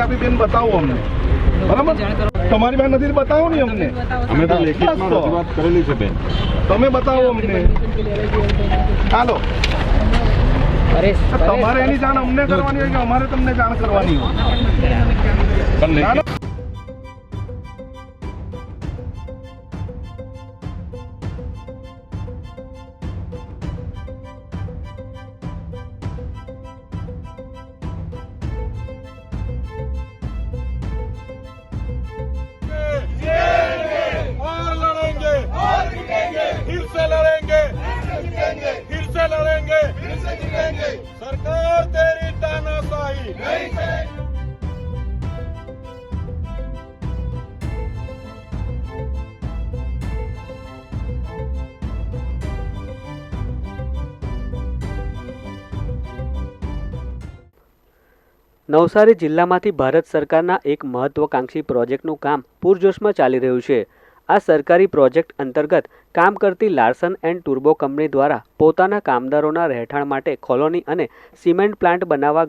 આપી બેન બતાવો અમને. બરાબર? તમારી પાસે નથી બતાવો ને અમને. અમે તો લેખિતમાં રજૂઆત કરેલી છે બેન. તમે બતાવો અમને. હાલો. તમારે એની જાણ અમને કરવાની હોય કે અમારે તમને જાણ કરવાની હોય? નવસારી જિલ્લામાંથી ભારત સરકારના એક મહત્વકાંક્ષી પ્રોજેક્ટનું કામ પૂરજોશમાં ચાલી રહ્યું છે. આ સરકારી પ્રોજેક્ટ અંતર્ગત કામ કરતી લાર્સન એન્ડ ટુર્બો કંપની દ્વારા પોતાના કામદારોના રહેઠાણ માટે કોલોની અને સિમેન્ટ પ્લાન્ટ બનાવવા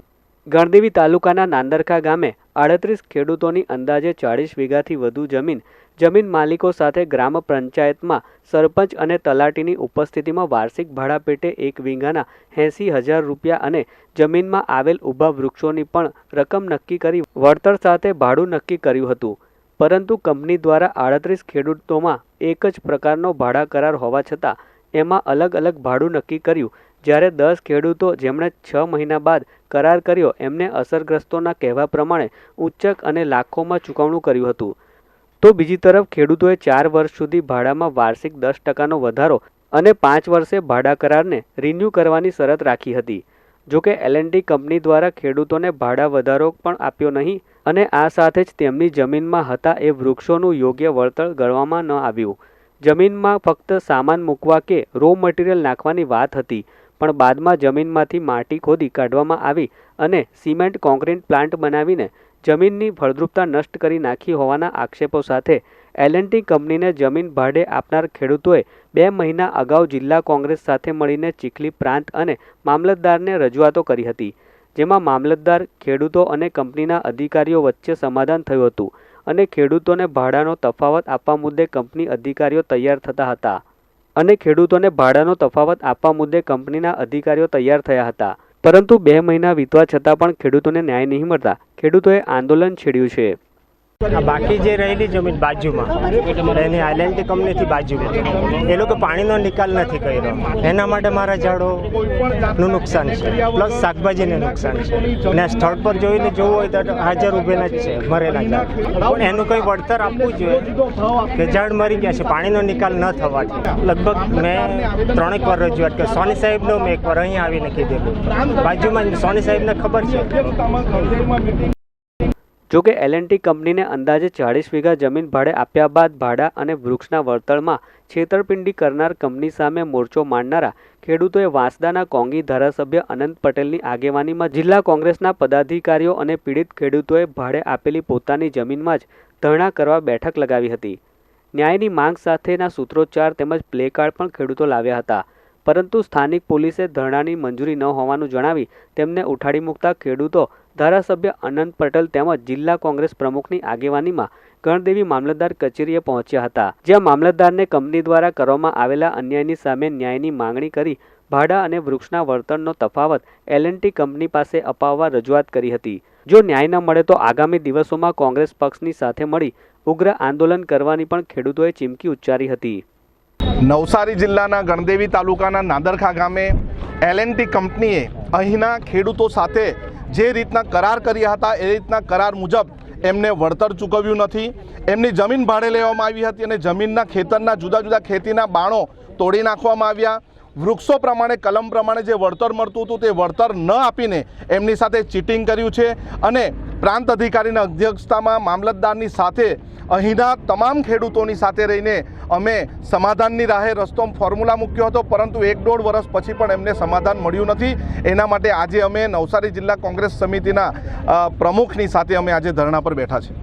ગણદેવી તાલુકાના નાંદરખા ગામે આડત્રીસ ખેડૂતોની અંદાજે ચાળીસ વીઘાથી વધુ જમીન જમીન માલિકો સાથે ગ્રામ પંચાયતમાં સરપંચ અને તલાટીની ઉપસ્થિતિમાં વાર્ષિક ભાડા પેટે એક વીંગાના એંસી હજાર રૂપિયા અને જમીનમાં આવેલ ઊભા વૃક્ષોની પણ રકમ નક્કી કરી વળતર સાથે ભાડું નક્કી કર્યું હતું. પરંતુ કંપની દ્વારા આડત્રીસ ખેડૂતોમાં એક જ પ્રકારનો ભાડા કરાર હોવા છતાં એમાં અલગ અલગ ભાડું નક્કી કર્યું જ્યારે દસ ખેડૂતો જેમણે છ મહિના બાદ કરાર કર્યો, એમને અસરગ્રસ્તોના કહેવા પ્રમાણે ઉચ્ચક અને લાખોમાં ચૂકવણું કર્યું હતું. તો બીજી તરફ ખેડૂતોએ ચાર વર્ષ સુધી ભાડામાં વાર્ષિક દસ ટકાનો વધારો અને પાંચ વર્ષે ભાડા કરારને રિન્યૂ કરવાની શરત રાખી હતી. જોકે એલએનટી કંપની દ્વારા ખેડૂતોને ભાડા વધારો પણ આપ્યો નહીં અને આ સાથે જ તેમની જમીનમાં હતા એ વૃક્ષોનું યોગ્ય વળતર ગણવામાં ન આવ્યું. જમીનમાં ફક્ત સામાન મૂકવા કે રો મટીરિયલ નાખવાની વાત હતી પણ બાદમાં જમીનમાંથી માટી ખોદી કાઢવામાં આવી અને સિમેન્ટ કોન્ક્રીટ પ્લાન્ટ બનાવીને જમીનની ફળદ્રુપતા નષ્ટ કરી નાખી હોવાના આક્ષેપો સાથે એલએનટી કંપનીને જમીન ભાડે આપનાર ખેડૂતોએ બે મહિના અગાઉ જિલ્લા કોંગ્રેસ સાથે મળીને ચીખલી પ્રાંત અને મામલતદારને રજૂઆતો કરી હતી, જેમાં મામલતદાર, ખેડૂતો અને કંપનીના અધિકારીઓ વચ્ચે સમાધાન થયું હતું અને ખેડૂતોને ભાડાનો તફાવત આપવા મુદ્દે કંપની અધિકારીઓ તૈયાર થતા હતા. અને ખેડૂતોને ભાડાનો તફાવત આપવા મુદ્દે કંપનીના અધિકારીઓ તૈયાર થયા હતા. પરંતુ બે મહિના વીતવા છતાં પણ ખેડૂતોને ન્યાય નહીં મળતા ખેડૂતોએ આંદોલન છેડ્યું છે. બાકી જે રહેલી જમીન બાજુમાં, એની આઈલેન્ડ કંપનીથી બાજુમાં, એ લોકો પાણીનો નિકાલ નથી કર્યો. એના માટે મારા ઝાડોનું નુકસાન છે, પ્લસ શાકભાજીને નુકસાન છે. અને આ સ્થળ પર જોઈને જોવું હોય તો હાજર ઉભેલા જ છે, મરેલા ઝાડ એનું કંઈ વળતર આપવું જોઈએ કે ઝાડ મરી ગયા છે, પાણીનો નિકાલ ન થવાથી. લગભગ મેં ત્રણેક વાર રજૂઆત કરી. સોની સાહેબનો મેં એક વાર અહીં આવીને કીધેલું. બાજુમાં સોની સાહેબને ખબર છે. જોકે એલએનટી કંપનીને અંદાજે ચાળીસ વીઘા જમીન ભાડે આપ્યા બાદ ભાડા અને વૃક્ષના વળતરમાં છેતરપિંડી કરનાર કંપની સામે મોરચો માંડનારા ખેડૂતોએ વાંસદાના કોંગી ધારાસભ્ય અનંત પટેલની આગેવાનીમાં જિલ્લા કોંગ્રેસના પદાધિકારીઓ અને પીડિત ખેડૂતોએ ભાડે આપેલી પોતાની જમીનમાં જ ધરણા કરવા બેઠક લગાવી હતી. ન્યાયની માંગ સાથેના સૂત્રોચ્ચાર તેમજ પ્લેકાર્ડ પણ ખેડૂતો લાવ્યા હતા. પરંતુ સ્થાનિક પોલીસે ધરણાની મંજૂરી ન હોવાનું જણાવી તેમને ઉઠાડી મૂકતા ખેડૂતો ધારાસભ્ય અનંત પટેલ તેમજ જિલ્લા કોંગ્રેસ પ્રમુખની આગેવાનીમાં ગણદેવી મામલતદાર કચેરીએ પહોંચ્યા હતા, જ્યાં મામલતદારને કંપની દ્વારા કરવામાં આવેલા અન્યાયની સામે ન્યાયની માંગણી કરી ભાડા અને વૃક્ષના વળતરનો તફાવત એલએનટી કંપની પાસે અપાવવા રજૂઆત કરી હતી. જો ન્યાય ન મળે તો આગામી દિવસોમાં કોંગ્રેસ પક્ષની સાથે મળી ઉગ્ર આંદોલન કરવાની પણ ખેડૂતોએ ચીમકી ઉચ્ચારી હતી. નવસારી જિલ્લાના ગણદેવી તાલુકાના નાદરખા ગામે એલએનટી કંપનીએ અહીંના ખેડૂતો સાથે જે રીતના કરાર કર્યા હતા, એ રીતના કરાર મુજબ એમને વળતર ચૂકવ્યું નથી. એમની જમીન ભાડે લેવામાં આવી હતી અને જમીનના ખેતરના જુદા જુદા ખેતીના બાણો તોડી નાખવામાં આવ્યા. વૃક્ષો પ્રમાણે, કલમ પ્રમાણે જે વળતર મળતું હતું તે વળતર ન આપીને એમની સાથે ચીટિંગ કર્યું છે. અને પ્રાંત અધિકારીના અધ્યક્ષતામાં મામલતદારની સાથે અહીંના તમામ ખેડૂતોની સાથે રહીને અમે સમાધાનની રાહે રસ્તો ફોર્મ્યુલા મૂક્યો હતો, પરંતુ એક દોઢ વર્ષ પછી પણ એમને સમાધાન મળ્યું નથી. એના માટે આજે અમે નવસારી જિલ્લા કોંગ્રેસ સમિતિના પ્રમુખની સાથે અમે આજે ધરણા પર બેઠા છે